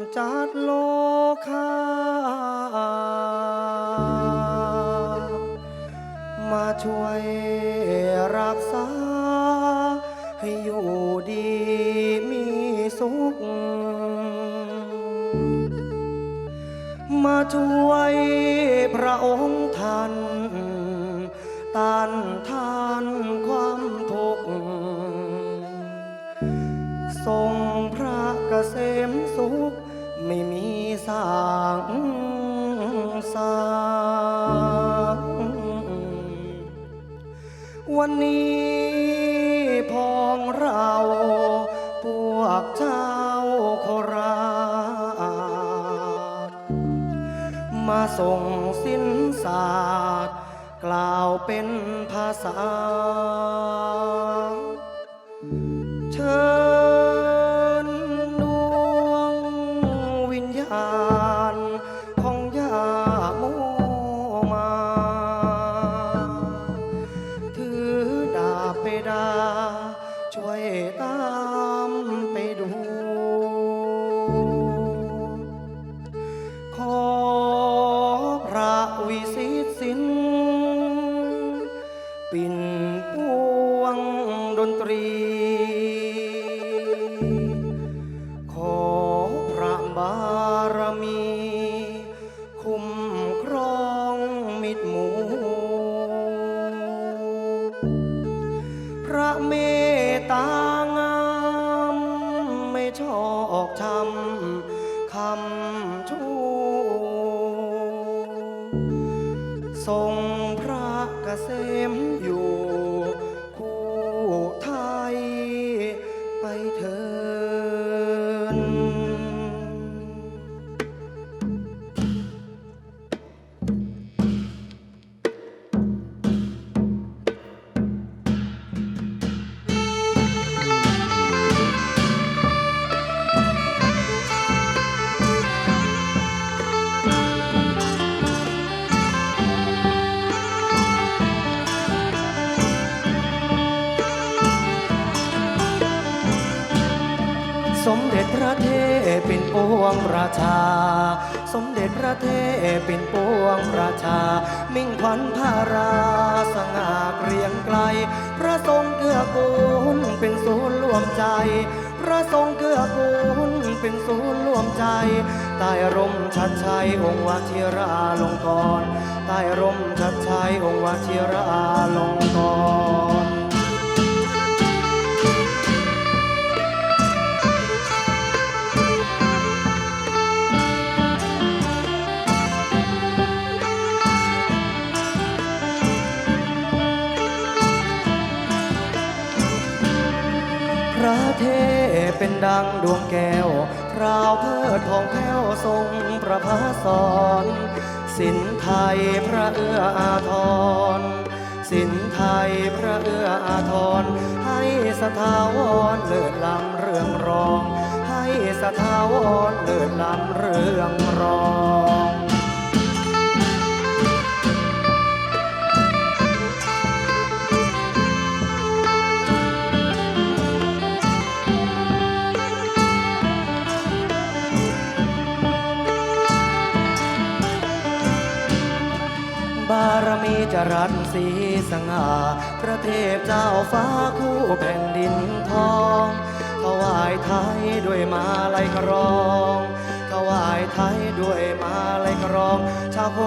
ำจัดโลคามาช่วยรักษา ให้อยู่ดีมีสุข มาช่วยพระองค์ท่านต้านทานค วันนี้พองเรา พวกเจ้าโคราชมาส่งสินศาสตร์กล่าวเป็นภาษา เชิญดวงวิญญาณ ชูทรงพระเกษมอยู่ ชา สมเด็จพระเทพเป็นปวงราชา มิ่งขวัญพาราสง่าเกรียงไกล พระทรงเกื้อกูลเป็นศูนย์รวมใจ พระทรงเกื้อกูลเป็นศูนย์รวมใจใต้ร่มชัดชัยองค์วชิราลงกรใต้ร่มชัดชัยองค์วชิราลงกร เป็นดังดวงแก้วพราวเพิดทองแผ้วทรงประภาสอนสินไทยพระเอื้ออาทร สินไทยพระเอื้ออาทร ให้สถาวรเลิศล้ำเรื่องรอง ให้สถาวรเลิศล้ำเรื่องรอง จรัสสีสง่าพระเทพเจ้าฟ้าคู่แผ่นดินทองถวายไทยด้วยมาลัยกรองถวายไทยด้วยมาลัยกรอง ชาวโค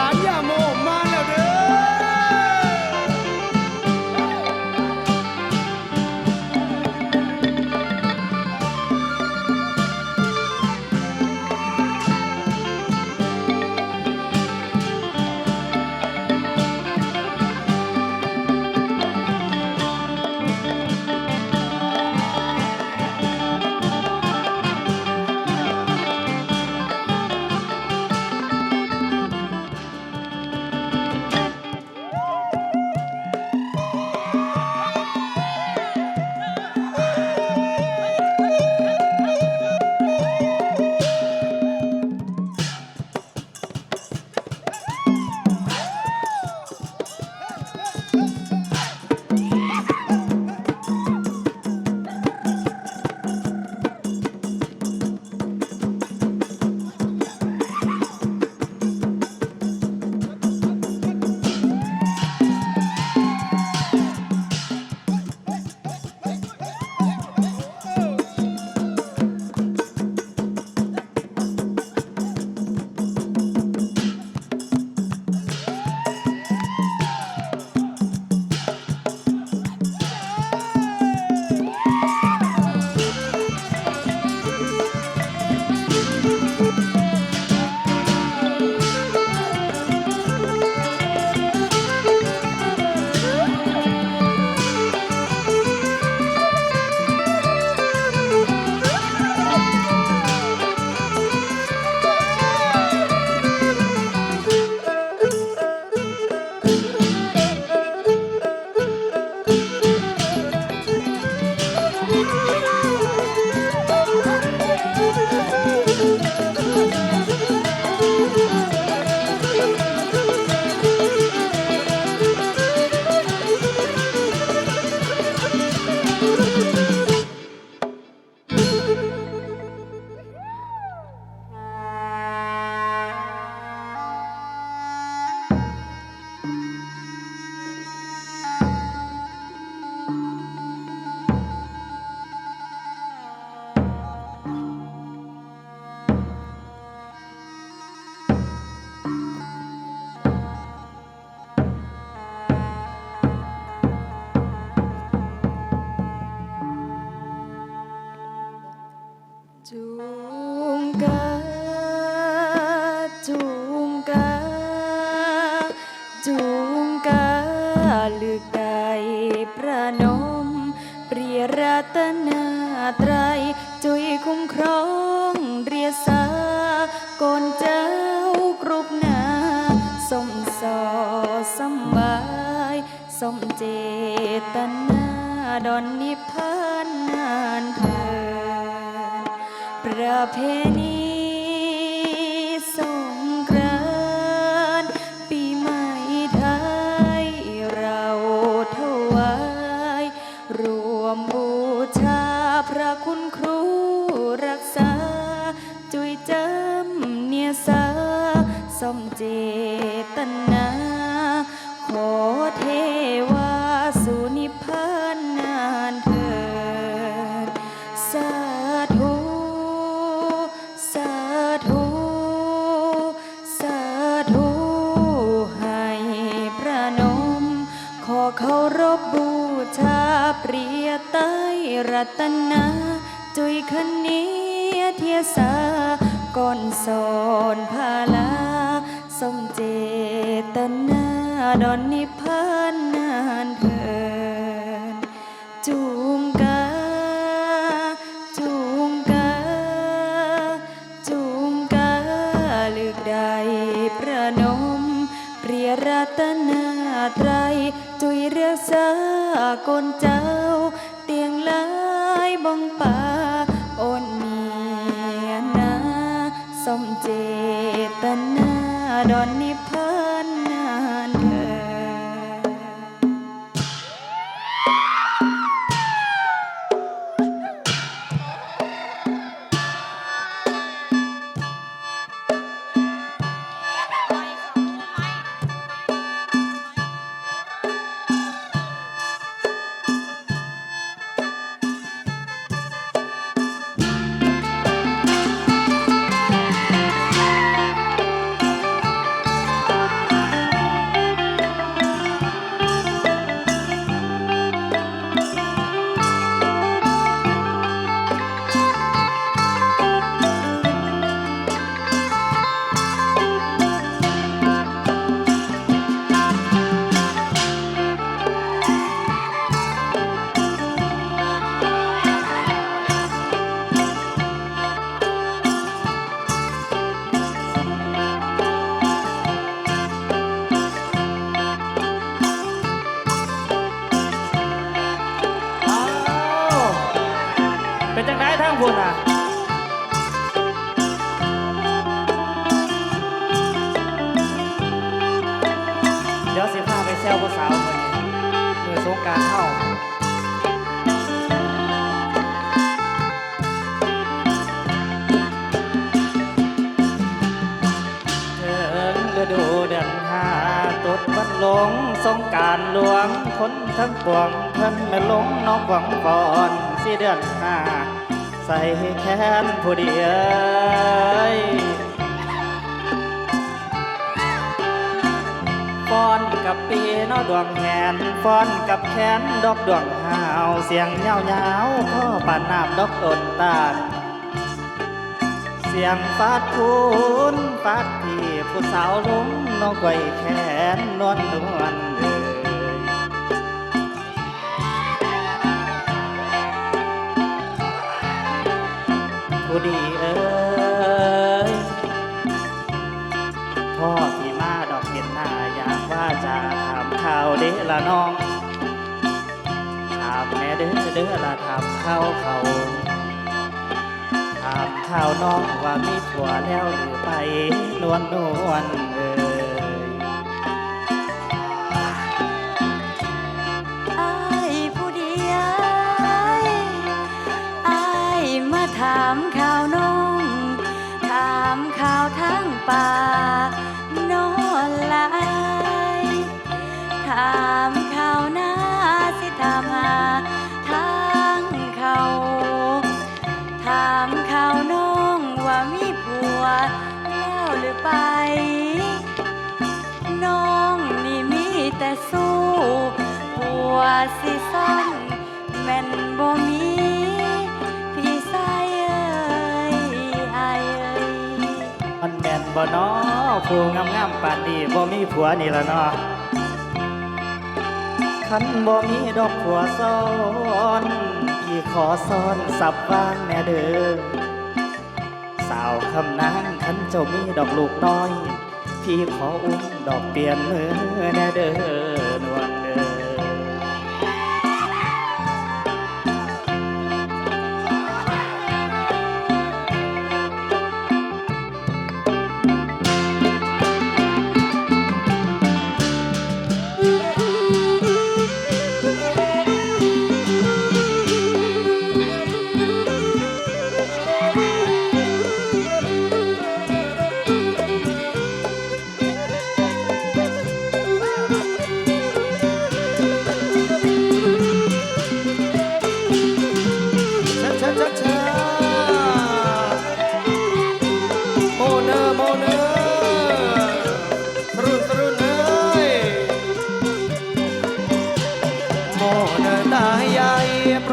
หลานยาโม ไตรยจุยคุ้มครองเรียสากนเจ้ากรุบนาสมสอสำบายสมเจตนาดอนนิพพานนานเถิดประเพณี สาสมเจตนา ขอเทวาสุนิพานนานเถิดสาธุสาธุสาธุให้ประนม ขอเคารพบูชาเปรียไตรรัตนา จุยคเนียเทียสา ก่อนสอนพาลาสมเจตนาดอนนิพพานนานเถิดจูงกาจูงกาจูงกาลึกใดประนม เปรียรัตนาไตรจุยเรียกสากลเจ้า เตียงลายบองป่าโอนเนียนา สมเจตนาดอนนิพ สาวคนนี้มือสงการเข้าเถิงฤดูเดือนห้าตดวันหลงสงการหลวงคนทั้งปวงเพิ่นแม่หลงน้องหวังก่อนสิเดือนห้าใส่แค้นผู้เดียย ฟ้อนกับปีนอดวงแหนฟ้อนกับแขนดอกดวงหาวเสียงยาวๆพ่อปานน้ำดอกต้นตาลเสียงฟาดคูนฟาดพี่ผู้สาวล้มนกไว้แขนนวลนวลเอ่ยผู้ดี น้องถามแม่เด้อเด้อละถามข้าวเขาถามข่าวน้องว่ามีผัวแล้วหรือไปนวลนวลเอ่ยอายผู้เดียวอายมาถามข่าวน้อง ถามข่าวทั้งป่า บ่นอผู้งามงามๆปานนี้บ่มีผัวนี่ละเนาะคันบ่มีดอกผัวซ้อนพี่ขอซ้อนสับวางแน่เด้อสาวคำนางขันเจ้ามีดอกลูกน้อย พี่ขออุ้มดอกเปลี่ยนมือแน่เด้อ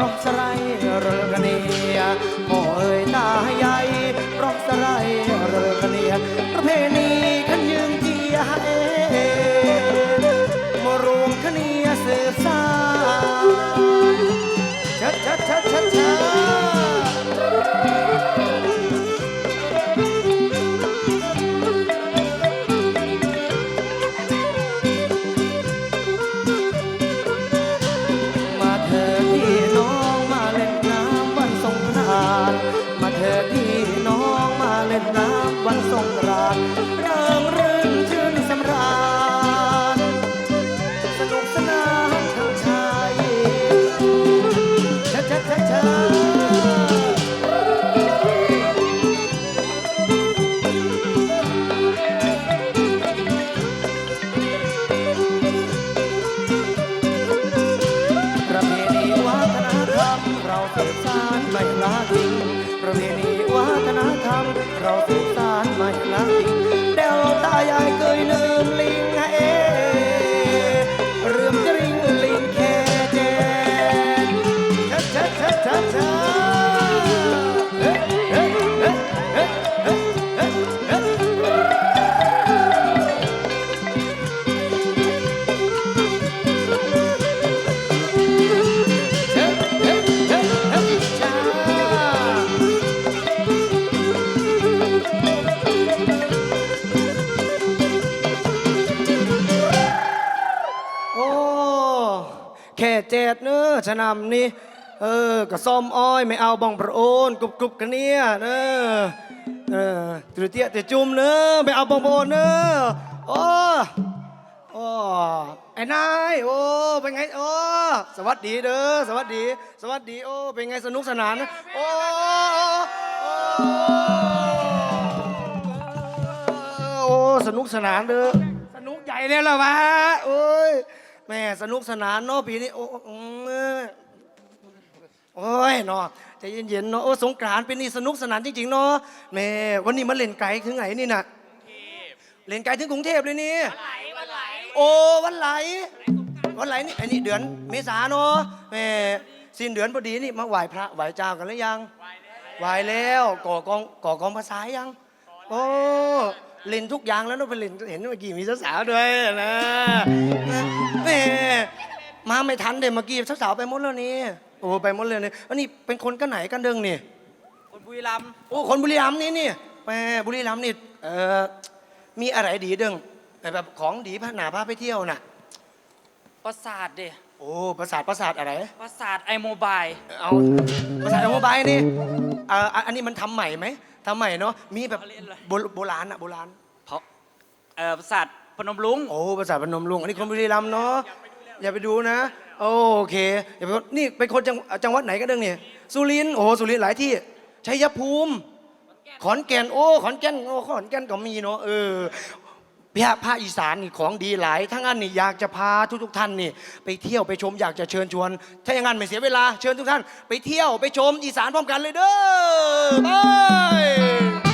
ครบสไรเรือกันเนียโมเอ้ยตาใชะนำนี่เออก็ส้มอ้อยไม่เอาบองประโอนกรุบกรุบกันเนี่ยเนอเออตรเตียแต่จุ่มเนอะไม่เอาบองประโอนเนอโอ้โอ้ไอ้นายโอ้เป็นไงโอ้สวัสดีเด้อสวัสดี สวัสดีโอ้เป็นไงสนุกสนานนะโอ้โอ้โอ้สนุกสนานเด้อสนุกใหญ่เลยหรอวะโอ้ย แม่สนุกสนานเนาะปีนี้ โอ้โอ้ยเนาะใจเย็นๆเนาะโอ้สงกรานต์ปีนี้สนุกสนานจริงๆเนาะแม่วันนี้มาเล่นไก่ถึงไหนนี่น่ะเล่นไกลถึงกรุงเทพเลยนี่โอ้วันไหลวันไหลนี่ไอ้นี่เดือนเมษาเนาะแม่สิ้นเดือนพอดีนี่มาไหว้พระไหว้เจ้ากันหรือยังไหว้แล้วก่อกองก่อกองภาษายังโอ้เล่นทุกอย่างแล้วเนาะไปเล่นเห็นเมื่อกี้มีสาวๆด้วยนะ แหม่มาไม่ทันเดี๋ยวเมื่อกี้สาวๆไปหมดแล้วนี่โอ้ไปหมดเลยนี่อันนี้เป็นคนกันไหนกันเดิงนี่ คนบุรีรัมย์โอ้คนบุรีรัมย์นี่นี่แหมบุรีรัมย์นี่เออมีอะไรดีเด้งแบบของดีพาหนาพาไปเที่ยวน่ะ ประสาทเด้โอ้ประสาทประสาทอะไร ประสาทไอโมบายเอาประสาทโมบายนี่เอ่ออันนี้มันทำใหม่ไหมทำใหม่เนาะมีแบบเขาเล่นอะไรโบโบราณอะโบราณ เพราะเอ่อประสาท พนมรุ้งโอ้ประสาทพนมลุง อันนี้คนบุรีรัมย์เนาะ อย่าไปดูนะ โอเค อย่าไปนี่เป็นคนจังจังหวัดไหนกันเด้งเนี่ยสุรินทร์ โอ้สุรินทร์หลายที่ ชัยภูมิ ขอนแก่น โอ้ ขอนแก่น โอ้ ขอนแก่นก็มีเนาะ เออภาคภาคอีสานนี่ของดีหลาย ทั้งอันนี่อยากจะพาทุกทุกๆท่านนี่ ไปเที่ยวไปชมอยากจะเชิญชวน ถ้าอย่างนั้นไม่เสียเวลาเชิญทุกท่าน ไปเที่ยวไปชมอีสานพร้อมกันเลยเด้อไป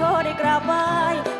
ธได้กราบไหว้